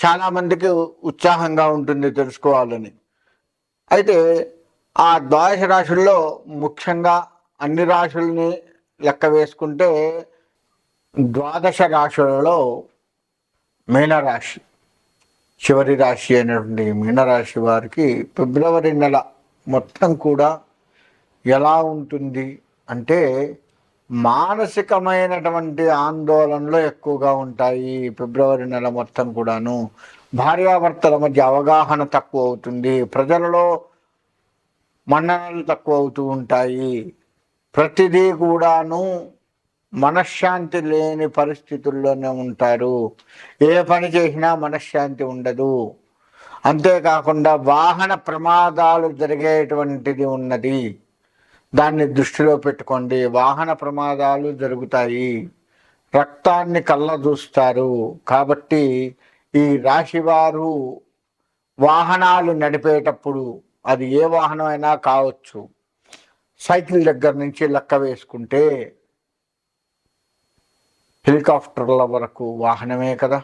చాలా మందికి ఉత్సాహంగా ఉంటుంది తెలుసుకోవాలని. అయితే ఆ ద్వాదశ రాశుల్లో ముఖ్యంగా అన్ని రాశుల్ని లెక్క వేసుకుంటే ద్వాదశ రాశులలో మీనరాశి చివరి రాశి అయినటువంటి మీనరాశి వారికి ఫిబ్రవరి నెల మొత్తం కూడా ఎలా ఉంటుంది అంటే మానసికమైనటువంటి ఆందోళనలు ఎక్కువగా ఉంటాయి ఫిబ్రవరి నెల మొత్తం కూడాను. భార్యాభర్తల మధ్య అవగాహన తక్కువ అవుతుంది. ప్రజలలో మన్ననలు తక్కువ అవుతూ ఉంటాయి. ప్రతిదీ కూడాను మనశ్శాంతి లేని పరిస్థితుల్లోనే ఉంటారు. ఏ పని చేసినా మనశ్శాంతి ఉండదు. అంతేకాకుండా వాహన ప్రమాదాలు జరిగేటువంటిది ఉన్నది. దాన్ని దృష్టిలో పెట్టుకోండి. వాహన ప్రమాదాలు జరుగుతాయి. రక్తాన్ని కళ్ళ చూస్తారు కాబట్టి ఈ రాశివారు వాహనాలు నడిపేటప్పుడు అది ఏ వాహనమైనా కావచ్చు. సైకిల్ దగ్గర నుంచి లెక్క వేసుకుంటే హెలికాప్టర్ల వరకు వాహనమే కదా.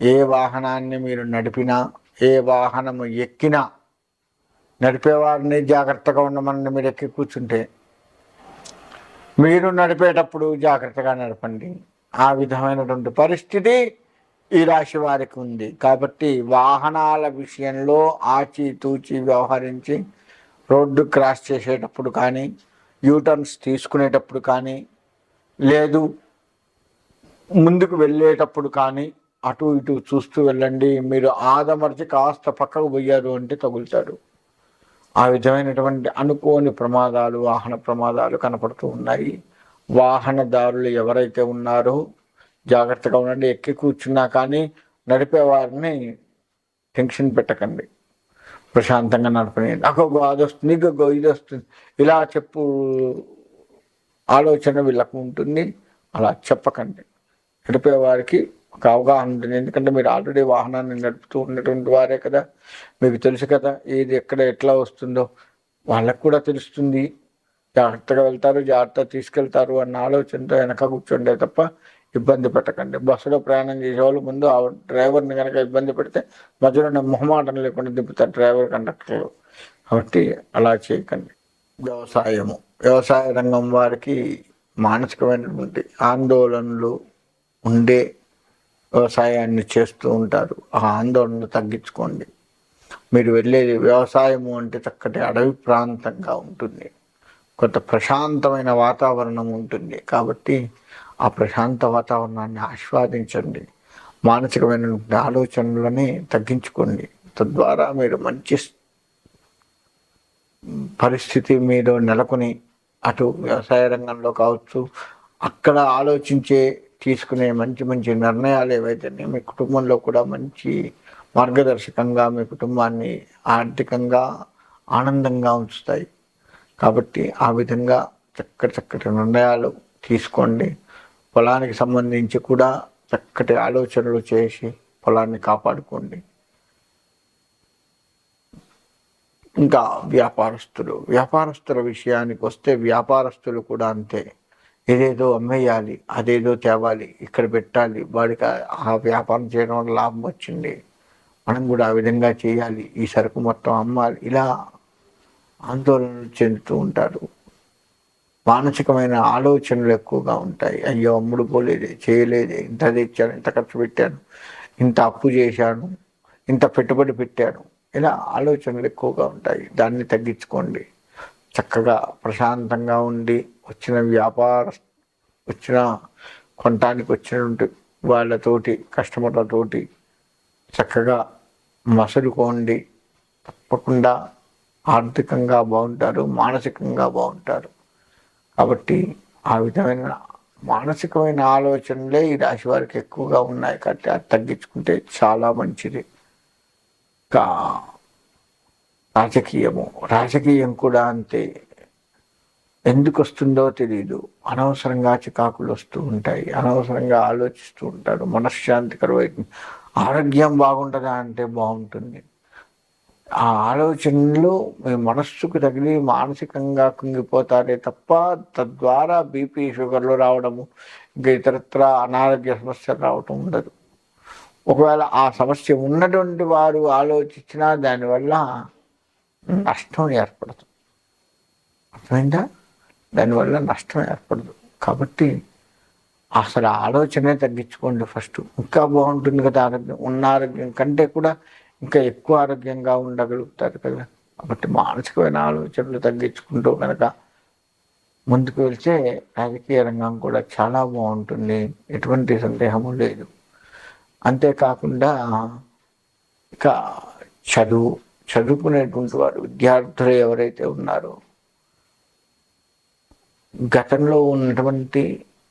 ఏ వాహనాన్ని మీరు నడిపినా ఏ వాహనము ఎక్కినా నడిపేవారిని జాగ్రత్తగా ఉండమని మీరు ఎక్కి కూర్చుంటే. మీరు నడిపేటప్పుడు జాగ్రత్తగా నడపండి. ఆ విధమైనటువంటి పరిస్థితి ఈ రాశి వారికి ఉంది. కాబట్టి వాహనాల విషయంలో ఆచితూచి వ్యవహరించి రోడ్డు క్రాస్ చేసేటప్పుడు కానీ యూటర్న్స్ తీసుకునేటప్పుడు కానీ లేదు ముందుకు వెళ్ళేటప్పుడు కానీ అటు ఇటు చూస్తూ వెళ్ళండి. మీరు ఆదమర్చి కాస్త పక్కకు పోయారు అంటే తగులుతాడు ఆ విధమైనటువంటి అనుకోని ప్రమాదాలు వాహన ప్రమాదాలు కనపడుతూ ఉన్నాయి. వాహనదారులు ఎవరైతే ఉన్నారో జాగ్రత్తగా ఉండండి. ఎక్కి కూర్చున్నా కానీ నడిపే వారిని టెన్షన్ పెట్టకండి. ప్రశాంతంగా నడపని నాకు అది వస్తుంది ఇంకో ఇది వస్తుంది. ఇలా చెప్పు ఆలోచన వీళ్ళకు ఉంటుంది. అలా చెప్పకండి. నడిపే వారికి ఒక అవగాహన ఉంటుంది. ఎందుకంటే మీరు ఆల్రెడీ వాహనాన్ని నడుపుతూ ఉన్నటువంటి వారే కదా. మీకు తెలుసు కదా ఏది ఎక్కడ ఎట్లా వస్తుందో. వాళ్ళకు కూడా తెలుస్తుంది. జాగ్రత్తగా వెళ్తారు జాగ్రత్త తీసుకెళ్తారు అన్న ఆలోచనతో వెనక కూర్చోండే తప్ప ఇబ్బంది పెట్టకండి. బస్సులో ప్రయాణం చేసేవాళ్ళు ముందు ఆ డ్రైవర్ని కనుక ఇబ్బంది పెడితే మధ్యలో మొహమాటం లేకుండా దింపుతారు డ్రైవర్ కండక్టర్లు. కాబట్టి అలా చేయకండి. వ్యవసాయము. వ్యవసాయ రంగం వారికి మానసికమైనటువంటి ఆందోళనలు ఉండే వ్యవసాయాన్ని చేస్తూ ఉంటారు. ఆ ఆందోళన తగ్గించుకోండి. మీరు వెళ్ళేది వ్యవసాయము అంటే చక్కటి అడవి ప్రాంతంగా ఉంటుంది. కొంత ప్రశాంతమైన వాతావరణం ఉంటుంది. కాబట్టి ఆ ప్రశాంత వాతావరణాన్ని ఆస్వాదించండి. మానసికమైన ఆలోచనలని తగ్గించుకోండి. తద్వారా మీరు మంచి పరిస్థితి మీద నెలకొని అటు వ్యవసాయ రంగంలో కావచ్చు అక్కడ ఆలోచించే తీసుకునే మంచి మంచి నిర్ణయాలు ఏవైతే మీ కుటుంబంలో కూడా మంచి మార్గదర్శకంగా మీ కుటుంబాన్ని ఆర్థికంగా ఆనందంగా ఉంచుతాయి. కాబట్టి ఆ విధంగా చక్కటి చక్కటి నిర్ణయాలు తీసుకోండి. పొలానికి సంబంధించి కూడా చక్కటి ఆలోచనలు చేసి పొలాన్ని కాపాడుకోండి. ఇంకా వ్యాపారస్తులు వ్యాపారస్తుల విషయానికి వస్తే వ్యాపారస్తులు కూడా అంతే. ఏదేదో అమ్మేయాలి అదేదో తేవాలి ఇక్కడ పెట్టాలి. వాడికి ఆ వ్యాపారం చేయడం వల్ల లాభం వచ్చింది. మనం కూడా ఆ విధంగా చేయాలి. ఈ సరుకు మొత్తం అమ్మాలి. ఇలా ఆందోళనలు చెందుతూ ఉంటారు. మానసికమైన ఆలోచనలు ఎక్కువగా ఉంటాయి. అయ్యో అమ్ముడు పోలేదే చేయలేదే. ఇంత తెచ్చాను ఇంత ఖర్చు పెట్టాను ఇంత అప్పు చేశాను ఇంత పెట్టుబడి పెట్టాను. ఇలా ఆలోచనలు ఎక్కువగా ఉంటాయి. దాన్ని తగ్గించుకోండి. చక్కగా ప్రశాంతంగా ఉండి వచ్చిన వ్యాపార వచ్చిన కొనటానికి వచ్చినటువంటి వాళ్ళతోటి కస్టమర్లతోటి చక్కగా మసలుకోండి. తప్పకుండా ఆర్థికంగా బాగుంటారు మానసికంగా బాగుంటారు. కాబట్టి ఆ విధమైన మానసికమైన ఆలోచనలే ఈ రాశి వారికి ఎక్కువగా ఉన్నాయి. కాబట్టి అది తగ్గించుకుంటే చాలా మంచిది. ఇంకా రాజకీయము. రాజకీయం కూడా అంతే. ఎందుకు వస్తుందో తెలియదు అనవసరంగా చికాకులు వస్తూ ఉంటాయి. అనవసరంగా ఆలోచిస్తూ ఉంటారు. మనశ్శాంతికరమైన ఆరోగ్యం బాగుంటుందా అంటే బాగుంటుంది. ఆ ఆలోచనలు మీ మనస్సుకు తగిలి మానసికంగా కుంగిపోతారే తప్ప తద్వారా బీపీ షుగర్లు రావడము ఇంకా ఇతరత్ర అనారోగ్య సమస్యలు రావటం ఉండదు. ఒకవేళ ఆ సమస్య ఉన్నటువంటి వారు ఆలోచించినా దానివల్ల నష్టం ఏర్పడదు. అర్థమైందా? దానివల్ల నష్టం ఏర్పడదు. కాబట్టి అసలు ఆలోచనే తగ్గించుకోండి ఫస్ట్. ఇంకా బాగుంటుంది కదా ఆరోగ్యం. ఉన్న ఆరోగ్యం కంటే కూడా ఇంకా ఎక్కువ ఆరోగ్యంగా ఉండగలుగుతారు కదా. కాబట్టి మానసికమైన ఆలోచనలు తగ్గించుకుంటూ కనుక ముందుకు వెళ్తే రాజకీయ రంగం కూడా చాలా బాగుంటుంది. ఎటువంటి సందేహము లేదు. అంతేకాకుండా ఇక చదువు చదువుకునేటువంటి వారు విద్యార్థులు ఎవరైతే ఉన్నారో గతంలో ఉన్నటువంటి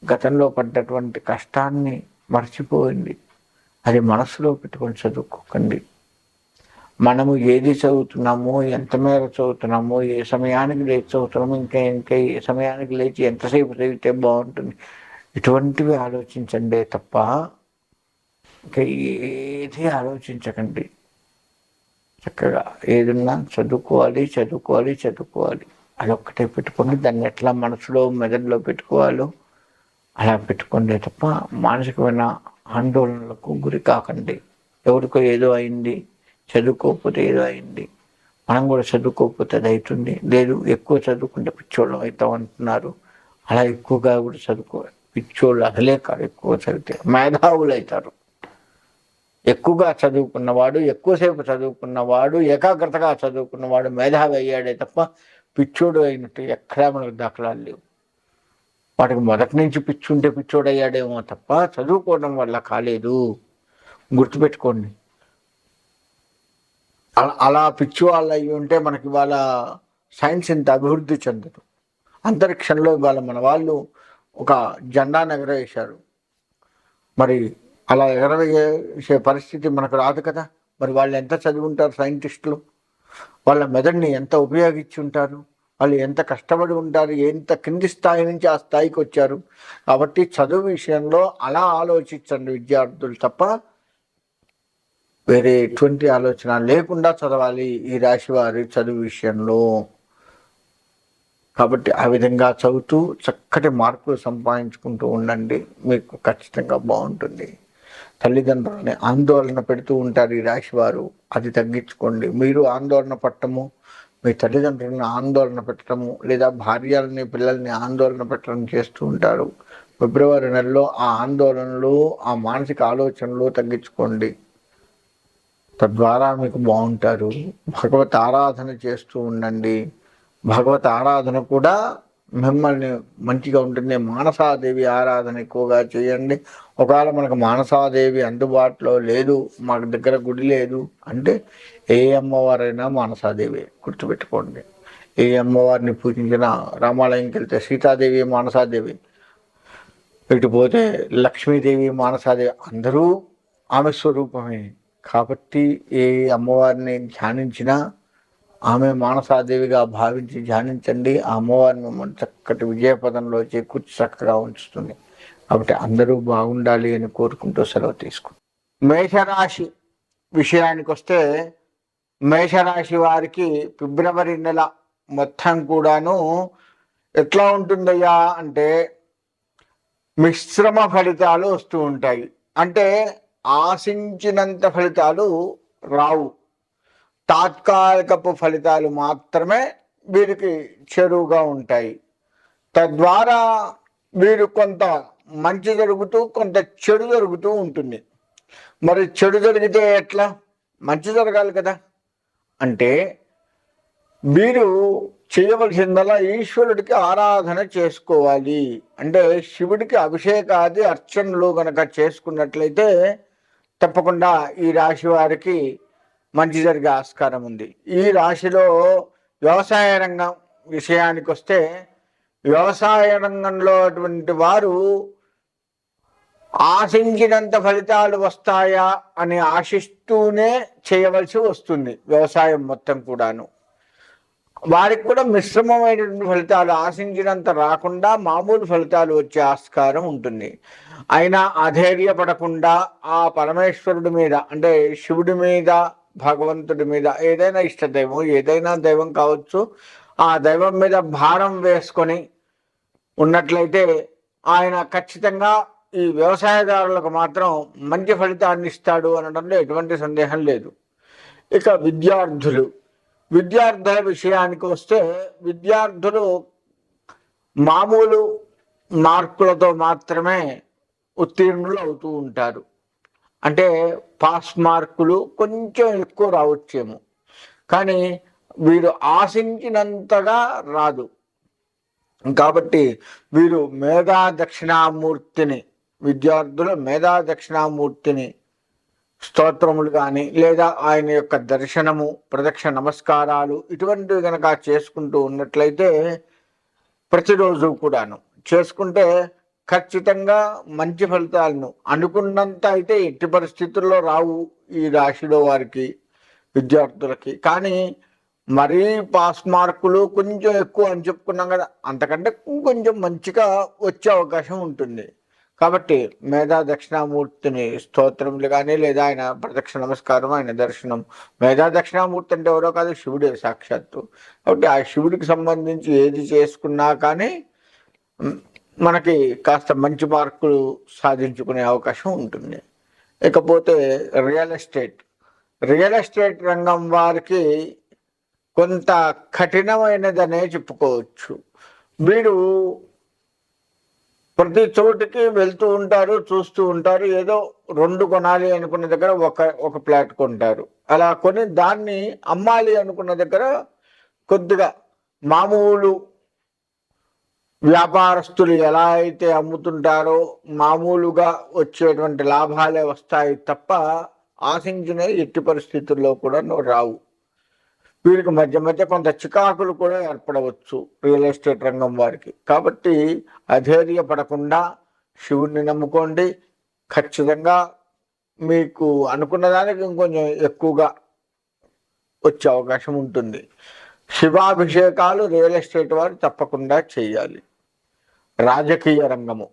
గతంలో పడ్డటువంటి కష్టాన్ని మర్చిపోయింది అది మనసులో పెట్టుకొని చదువుకోకండి. మనము ఏది చదువుతున్నామో ఎంత మేర చదువుతున్నామో ఏ సమయానికి లేచి చదువుతున్నాము ఇంకా ఇంకా ఏ సమయానికి లేచి ఎంతసేపు చదివితే బాగుంటుంది? ఇటువంటివి ఆలోచించండి తప్ప ఇంకా ఏది ఆలోచించకండి. చక్కగా ఏదున్నా చదువుకోవాలి చదువుకోవాలి చదువుకోవాలి. అదొక్కటే పెట్టుకుని దాన్ని ఎట్లా మనసులో మెదడులో పెట్టుకోవాలో అలా పెట్టుకుంటే తప్ప మానసికమైన ఆందోళనలకు గురి కాకండి. ఎవరికో ఏదో అయింది చదువుకోకపోతే ఏదో అయింది. మనం కూడా చదువుకోకపోతే అది అవుతుంది. లేదు ఎక్కువ చదువుకుంటే పిచ్చోళ్ళం అవుతాం అంటున్నారు. అలా ఎక్కువగా కూడా చదువుకో పిచ్చోళ్ళు అసలే కాదు ఎక్కువ చదివితే. మేధావులు అవుతారు. ఎక్కువగా చదువుకున్నవాడు ఎక్కువసేపు చదువుకున్నవాడు ఏకాగ్రతగా చదువుకున్నవాడు మేధావి అయ్యాడే తప్ప పిచ్చోడు అయినట్టు ఎక్కడా మనకు దాఖలాలు లేవు. వాటికి మొదటి నుంచి పిచ్చుంటే పిచ్చోడు అయ్యాడేమో తప్ప చదువుకోవడం వల్ల కాలేదు. గుర్తుపెట్టుకోండి. అలా అలా పిచ్చి వాళ్ళు అయ్యి ఉంటే మనకి ఇవాళ సైన్స్ ఇంత అభివృద్ధి చెందదు. అంతరిక్షంలో ఇవాళ మన వాళ్ళు ఒక జెండా ఎగరవేశారు మరి అలా ఎగరవేసే పరిస్థితి మనకు రాదు కదా. మరి వాళ్ళు ఎంత చదివి ఉంటారు సైంటిస్టులు? వాళ్ళ మెదడుని ఎంత ఉపయోగించి ఉంటారు వాళ్ళు ఎంత కష్టపడి ఉంటారు? ఎంత కింది స్థాయి నుంచి ఆ స్థాయికి వచ్చారు? కాబట్టి చదువు విషయంలో అలా ఆలోచించండి విద్యార్థులు తప్ప వేరే ఎటువంటి ఆలోచన లేకుండా చదవాలి ఈ రాశి వారి చదువు విషయంలో. కాబట్టి ఆ విధంగా చదువుతూ చక్కటి మార్కులు సంపాదించుకుంటూ ఉండండి. మీకు ఖచ్చితంగా బాగుంటుంది. తల్లిదండ్రులని ఆందోళన పెడుతూ ఉంటారు ఈ రాశి వారు. అది తగ్గించుకోండి. మీరు ఆందోళన పట్టము మీ తల్లిదండ్రులను ఆందోళన పెట్టడము లేదా భార్యలని పిల్లల్ని ఆందోళన పెట్టడం చేస్తూ ఉంటారు. ఫిబ్రవరి నెలలో ఆ ఆందోళనలు ఆ మానసిక ఆలోచనలు తగ్గించుకోండి. తద్వారా మీకు బాగుంటారు. భగవత్ ఆరాధన చేస్తూ ఉండండి. భగవత్ ఆరాధన కూడా మిమ్మల్ని మంచిగా ఉంటుంది మానసాదేవి ఆరాధన ఎక్కువగా చేయండి. ఒకవేళ మనకు మానసాదేవి అందుబాటులో లేదు మాకు దగ్గర గుడి లేదు అంటే ఏ అమ్మవారైనా మానసాదేవి గుర్తుపెట్టుకోండి. ఏ అమ్మవారిని పూజించిన రామాలయంకి వెళ్తే సీతాదేవి మానసాదేవి. ఇటు పోతే లక్ష్మీదేవి మానసాదేవి అందరూ ఆమె స్వరూపమే. కాబట్టి ఏ అమ్మవారిని ధ్యానించినా ఆమె మానసాదేవిగా భావించి ధ్యానించండి. ఆ అమ్మవారిని మిమ్మల్ని చక్కటి విజయపదంలో చేకూర్చి చక్కగా ఉంచుతుంది. కాబట్టి అందరూ బాగుండాలి అని కోరుకుంటూ సెలవు తీసుకుంటాం. మేషరాశి విషయానికి వస్తే మేషరాశి వారికి ఫిబ్రవరి నెల మొత్తం కూడాను ఎట్లా ఉంటుందయ్యా అంటే మిశ్రమ ఫలితాలు వస్తూ ఉంటాయి. అంటే ఆశించినంత ఫలితాలు రావు. తాత్కాలికపు ఫలితాలు మాత్రమే వీరికి చెరువుగా ఉంటాయి. తద్వారా వీరు కొంత మంచి జరుగుతూ కొంత చెడు జరుగుతూ ఉంటుంది. మరి చెడు జరిగితే ఎట్లా? మంచి జరగాలి కదా. అంటే వీరు చేయవలసిందల్లా ఈశ్వరుడికి ఆరాధన చేసుకోవాలి. అంటే శివుడికి అభిషేకాది అర్చనలు గనక చేసుకున్నట్లయితే తప్పకుండా ఈ రాశి వారికి మంచి జరిగే ఆస్కారం ఉంది. ఈ రాశిలో వ్యవసాయ రంగం విషయానికి వస్తే వ్యవసాయ రంగంలో అటువంటి వారు ఆశించినంత ఫలితాలు వస్తాయా అని ఆశిస్తూనే చేయవలసి వస్తుంది వ్యవసాయం మొత్తం కూడాను. వారికి కూడా మిశ్రమమైనటువంటి ఫలితాలు ఆశించినంత రాకుండా మామూలు ఫలితాలు వచ్చే ఆస్కారం ఉంటుంది. అయినా అధైర్యపడకుండా ఆ పరమేశ్వరుడి మీద అంటే శివుడి మీద భగవంతుడి మీద ఏదైనా ఇష్ట దైవం ఏదైనా దైవం కావచ్చు ఆ దైవం మీద భారం వేసుకొని ఉన్నట్లయితే ఆయన ఖచ్చితంగా ఈ వ్యవసాయదారులకు మాత్రం మంచి ఫలితాన్ని ఇస్తాడు అనడంలో ఎటువంటి సందేహం లేదు. ఇక విద్యార్థులు విద్యార్థుల విషయానికి వస్తే విద్యార్థులు మామూలు మార్కులతో మాత్రమే ఉత్తీర్ణులు అవుతూ ఉంటారు. అంటే పాస్ మార్కులు కొంచెం ఎక్కువ రావచ్చేమో. కానీ వీరు ఆశించినంతగా రాదు. కాబట్టి వీరు మేధా దక్షిణామూర్తిని విద్యార్థుల మేధా దక్షిణామూర్తిని స్తోత్రములు కానీ లేదా ఆయన యొక్క దర్శనము ప్రదక్ష నమస్కారాలు ఇటువంటివి కనుక చేసుకుంటూ ఉన్నట్లయితే ప్రతిరోజు కూడాను చేసుకుంటే ఖచ్చితంగా మంచి ఫలితాలను అనుకున్నంత అయితే ఎట్టి పరిస్థితుల్లో రావు ఈ రాశిలో వారికి విద్యార్థులకి. కానీ మరీ పాస్ మార్కులు కొంచెం ఎక్కువ అని చెప్పుకున్నాం కదా అంతకంటే కొంచెం మంచిగా వచ్చే అవకాశం ఉంటుంది. కాబట్టి మేధా దక్షిణామూర్తిని స్తోత్రములు కానీ లేదా ఆయన ప్రదక్షిణ నమస్కారం ఆయన దర్శనం. మేధా దక్షిణామూర్తి అంటే ఎవరో కాదు శివుడే సాక్షాత్తు. కాబట్టి ఆ శివుడికి సంబంధించి ఏది చేసుకున్నా కానీ మనకి కాస్త మంచి మార్కులు సాధించుకునే అవకాశం ఉంటుంది. ఇకపోతే రియల్ ఎస్టేట్. రియల్ ఎస్టేట్ రంగం వారికి కొంత కఠినమైనదనే చెప్పుకోవచ్చు. వీరు ప్రతి చోటికి వెళ్తూ ఉంటారు చూస్తూ ఉంటారు ఏదో రెండు కొనాలి అనుకున్న దగ్గర ఒక ఒక ప్లాట్ కొంటారు. అలా కొని దాన్ని అమ్మాలి అనుకున్న దగ్గర కొద్దిగా మామూలు వ్యాపారస్తులు ఎలా అయితే అమ్ముతుంటారో మామూలుగా వచ్చేటువంటి లాభాలే వస్తాయి తప్ప ఆశించిన ఎట్టి పరిస్థితుల్లో కూడా రావు. వీరికి మధ్య మధ్య కొంత చికాకులు కూడా ఏర్పడవచ్చు రియల్ ఎస్టేట్ రంగం వారికి. కాబట్టి అధైర్యపడకుండా శివుణ్ణి నమ్ముకోండి. ఖచ్చితంగా మీకు అనుకున్న దానికి ఇంకొంచెం ఎక్కువగా వచ్చే అవకాశం ఉంటుంది. శివాభిషేకాలు రియల్ ఎస్టేట్ వారు తప్పకుండా చేయాలి. రాజకీయ రంగము.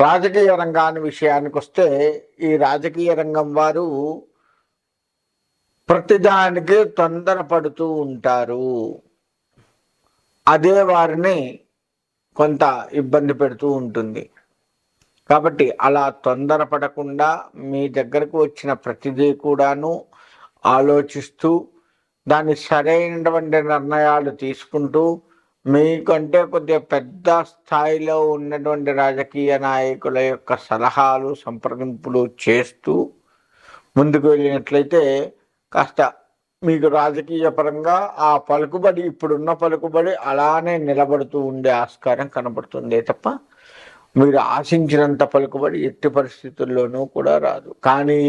రాజకీయ రంగాన్ని విషయానికి వస్తే ఈ రాజకీయ రంగం వారు ప్రతిదానికి తొందరపడుతూ ఉంటారు. అదే వారిని కొంత ఇబ్బంది పెడుతూ ఉంటుంది. కాబట్టి అలా తొందరపడకుండా మీ దగ్గరకు వచ్చిన ప్రతిదీ కూడాను ఆలోచిస్తూ దాన్ని సరైనటువంటి నిర్ణయాలు తీసుకుంటూ మీకంటే కొద్దిగా పెద్ద స్థాయిలో ఉన్నటువంటి రాజకీయ నాయకుల యొక్క సలహాలు సంప్రదింపులు చేస్తూ ముందుకు వెళ్ళినట్లయితే కాస్త మీకు రాజకీయ పరంగా ఆ పలుకుబడి ఇప్పుడున్న పలుకుబడి అలానే నిలబడుతూ ఉండే ఆస్కారం కనబడుతుంది తప్ప మీరు ఆశించినంత పలుకుబడి ఎట్టి పరిస్థితుల్లోనూ కూడా రాదు. కానీ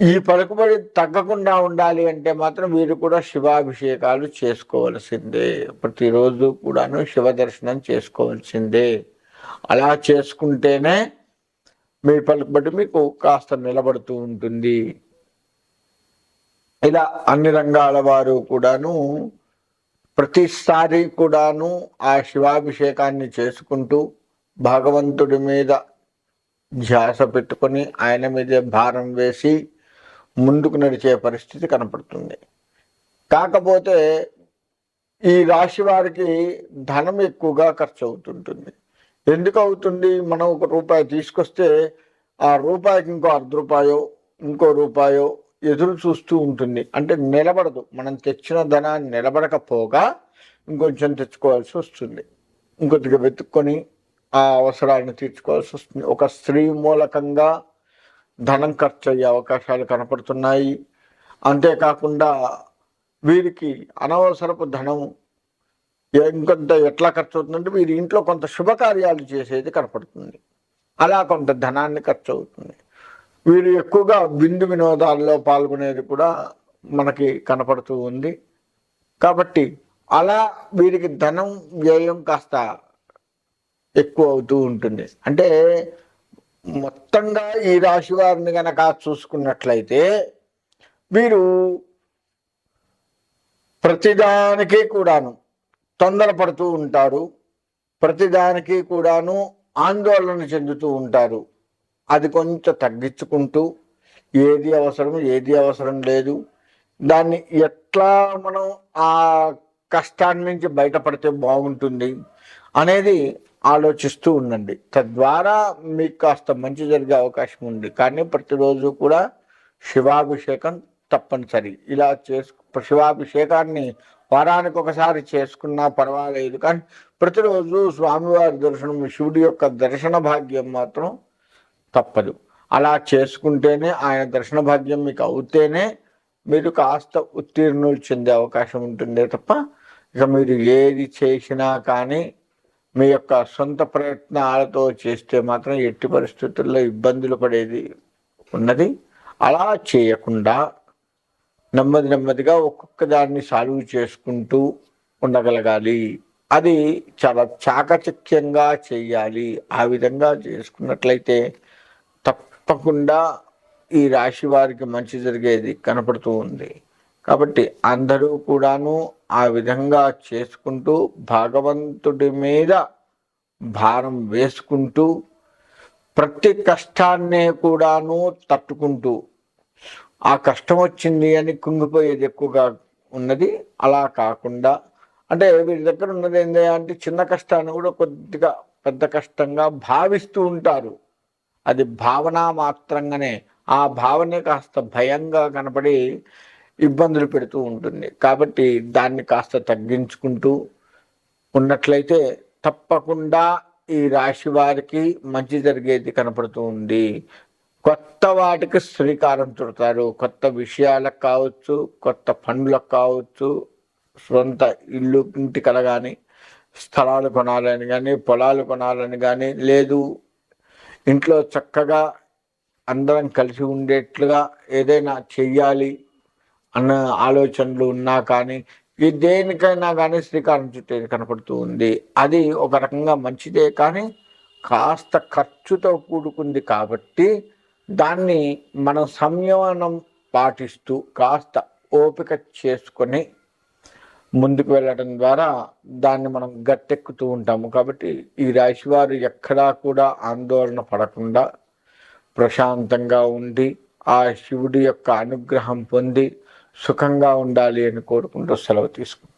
ఈ పలుకుబడి తగ్గకుండా ఉండాలి అంటే మాత్రం వీరు కూడా శివాభిషేకాలు చేసుకోవలసిందే. ప్రతిరోజు కూడాను శివ దర్శనం చేసుకోవాల్సిందే. అలా చేసుకుంటేనే మీ పలుకుబడి మీకు కాస్త నిలబడుతూ ఉంటుంది. ఇలా అన్ని రంగాల వారు కూడాను ప్రతిసారి కూడాను ఆ శివాభిషేకాన్ని చేసుకుంటూ భగవంతుడి మీద ధ్యాస పెట్టుకొని ఆయన మీదే భారం వేసి ముందుకు నడిచే పరిస్థితి కనపడుతుంది. కాకపోతే ఈ రాశి వారికి ధనం ఎక్కువగా ఖర్చు అవుతుంటుంది ఎందుకు అవుతుంది? మనం ఒక రూపాయి తీసుకొస్తే ఆ రూపాయికి ఇంకో అర్ధ రూపాయో ఇంకో రూపాయో ఎదురు చూస్తూ ఉంటుంది. అంటే నిలబడదు. మనం తెచ్చిన ధనాన్ని నిలబడకపోగా ఇంకొంచెం తెచ్చుకోవాల్సి వస్తుంది. ఇంకొద్దిగా వెతుక్కొని ఆ అవసరాలను తీర్చుకోవాల్సి వస్తుంది. ఒక స్త్రీ మూలకంగా ధనం ఖర్చు అయ్యే అవకాశాలు కనపడుతున్నాయి. అంతేకాకుండా వీరికి అనవసరపు ధనం ఇంకొంత ఎట్లా ఖర్చు అవుతుందంటే వీరి ఇంట్లో కొంత శుభకార్యాలు చేసేది కనపడుతుంది. అలా కొంత ధనాన్ని ఖర్చు అవుతుంది వీరు ఎక్కువగా విందు వినోదాల్లో పాల్గొనేది కూడా మనకి కనపడుతూ ఉంది. కాబట్టి అలా వీరికి ధనం వ్యయం కాస్త ఎక్కువ అవుతూ ఉంటుంది. అంటే మొత్తంగా ఈ రాశి వారిని గనక చూసుకున్నట్లయితే వీరు ప్రతిదానికి కూడాను తొందరపడుతూ ఉంటారు. ప్రతిదానికి కూడాను ఆందోళన చెందుతూ ఉంటారు. అది కొంచెం తగ్గించుకుంటూ ఏది అవసరం ఏది అవసరం లేదు. దాన్ని ఎట్లా మనం ఆ కష్టాన్ని నుంచి బయటపడితే బాగుంటుంది అనేది ఆలోచిస్తూ ఉండండి. తద్వారా మీకు కాస్త మంచి జరిగే అవకాశం ఉంది. కానీ ప్రతిరోజు కూడా శివాభిషేకం తప్పనిసరి. ఇలా చేసుకు శివాభిషేకాన్ని వారానికి ఒకసారి చేసుకున్నా పర్వాలేదు. కానీ ప్రతిరోజు స్వామివారి దర్శనం శివుడి యొక్క దర్శన భాగ్యం మాత్రం తప్పదు. అలా చేసుకుంటేనే ఆయన దర్శన భాగ్యం మీకు అవుతేనే మీరు కాస్త ఉత్తీర్ణులు చెందే అవకాశం ఉంటుందే తప్ప ఇక మీరు ఏది చేసినా కానీ మీ యొక్క సొంత ప్రయత్నాలతో చేస్తే మాత్రం ఎట్టి పరిస్థితుల్లో ఇబ్బందులు పడేది ఉన్నది. అలా చేయకుండా నెమ్మది నెమ్మదిగా ఒక్కొక్క దాన్ని సాల్వ్ చేసుకుంటూ ఉండగలగాలి. అది చాలా చాకచక్యంగా చేయాలి. ఆ విధంగా చేసుకున్నట్లయితే తప్పకుండా ఈ రాశి వారికి మంచి జరిగేది కనపడుతూ ఉంది. కాబట్టి అందరూ కూడాను ఆ విధంగా చేసుకుంటూ భగవంతుడి మీద భారం వేసుకుంటూ ప్రతి కష్టాన్నే కూడాను తట్టుకుంటూ ఆ కష్టం వచ్చింది అని కుంగిపోయేది ఎక్కువగా ఉన్నది. అలా కాకుండా అంటే వీరి దగ్గర ఉన్నది ఏంటి అంటే చిన్న కష్టాన్ని కూడా కొద్దిగా పెద్ద కష్టంగా భావిస్తూ ఉంటారు. అది భావన మాత్రంగానే. ఆ భావనే కాస్త భయంగా కనపడి ఇబ్బందులు పెడుతూ ఉంటుంది. కాబట్టి దాన్ని కాస్త తగ్గించుకుంటూ ఉన్నట్లయితే తప్పకుండా ఈ రాశి వారికి మంచి జరిగేది కనపడుతూ ఉంది. కొత్త వాటికి శ్రీకారం చుడతారు. కొత్త విషయాలకు కావచ్చు కొత్త పనులకు కావచ్చు సొంత ఇల్లు ఇంటి కల కానీ స్థలాలు కొనాలని కానీ పొలాలు కొనాలని కానీ లేదు. ఇంట్లో చక్కగా అందరం కలిసి ఉండేట్లుగా ఏదైనా చెయ్యాలి. అన్న ఆలోచనలు ఉన్నా కానీ ఈ దేనికైనా కానీ శ్రీకారం చుట్టేది కనపడుతూ ఉంది. అది ఒక రకంగా మంచిదే కానీ కాస్త ఖర్చుతో కూడుకుంది కాబట్టి దాన్ని మనం సంయమనం పాటిస్తూ కాస్త ఓపిక చేసుకొని ముందుకు వెళ్ళడం ద్వారా దాన్ని మనం గట్టెక్కుతూ ఉంటాము. కాబట్టి ఈ రాశివారు ఎక్కడా కూడా ఆందోళన పడకుండా ప్రశాంతంగా ఉండి ఆ శివుడి యొక్క అనుగ్రహం పొంది సుఖంగా ఉండాలి అని కోరుకుంటూ సెలవు తీసుకుంటాం